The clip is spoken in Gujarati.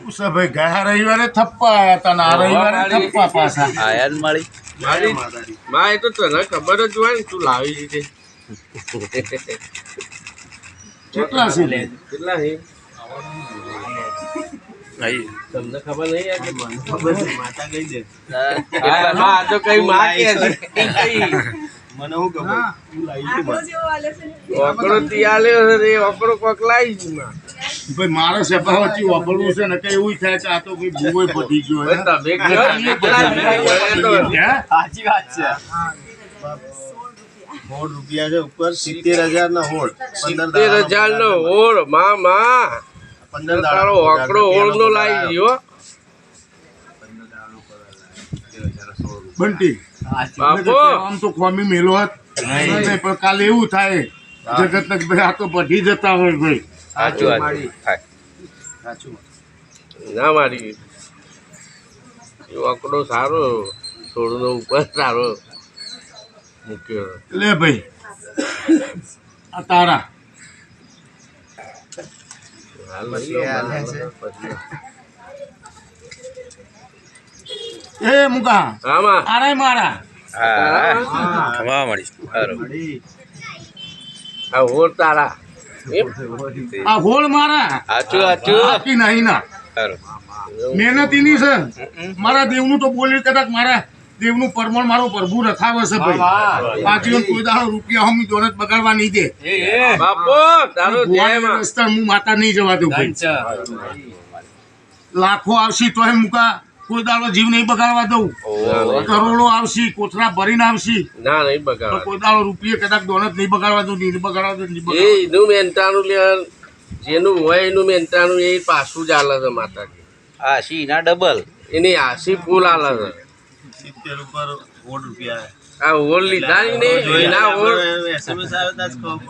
શું ગયા રવિવારે થપ્પા આયા હતા ને આ રવિવારે થપ્પા પાછા. આયન મળી. મારી માં એ તો તને ખબર જ હોય ને તું લાવી દીધી. કેટલા છે? લે? કેટલા છે? તમને ખબર નહીં યાર કે મને ખબર માતા કહી દે. આ તો કઈ માં કે કઈ? મને હું ખબર? તું લાવી છે મને. ઓકડો તિયા લ્યો ઓકડો કોક લાવી છે માં ભાઈ મારે સભા વચ્ચે વાપરવું છે ને કઈ એવું થાય કે આ તો કોઈ ભૂવે પતી ગયો? સાચી વાત છે. હોળ રૂપિયા છે ઉપર સિત્તેર હજાર ના હોળ સિત્તેર હજાર નો ઓળમાં માં. પંદર તારો ઓકડો ઓળ નો લાવી ગયો. બંટી. બાપુ. આમ તો ખોમી મેલો હોત. નહીં. પણ કાલે એવું થાય જગત આ તો બધી જતા હોય ભાઈ. સાચું સાચું ના મારી. એ ઓકડો સારો થોડું ઉપર સારો મૂક્યો. લે ભાઈ આ તારા. એ મુકા આમાં આરાય મારા. હા. હા. મળી સારું આ હોર તારા. આ હોળ મારા? સાચું સાચું બાકી નહીં ના. સારું મહેનતીની છે. મારા દેવનું તો બોલી કદાચ મારા દેવનું પરમણ મારો પ્રભુ રખાવે છે ભાઈ. પાછી કોઈ દાડો રૂપિયા હમી તો જ બગાડવા નહીં દે. બાપુ તારો હું માતા નહીં જવા દઉં ભાઈ. લાખો આવશે તો એમ મુકા. કોઈ દાડો જીવ નહીં બગાડવા દઉં. કરોડો આવશે કોથળા ભરીને આવશે. ના નહીં બગાડ કોઈ દાડો રૂપિયા કદાચ દોનત નહીં બગાડવા દઉં નહીં બગાડવા દઉં નહીં એનું મેંટાનું લેવાનું જેનું હોય એનું મેંટાનું એ પાછું જ આલે છે માતાજી. આ ના ડબલ? એની આશી ફૂલ આલે છે. સિત્તેર ઉપર હોળ રૂપિયા. આ ઓળ લીધા નહીં ને એના એસએમએસ.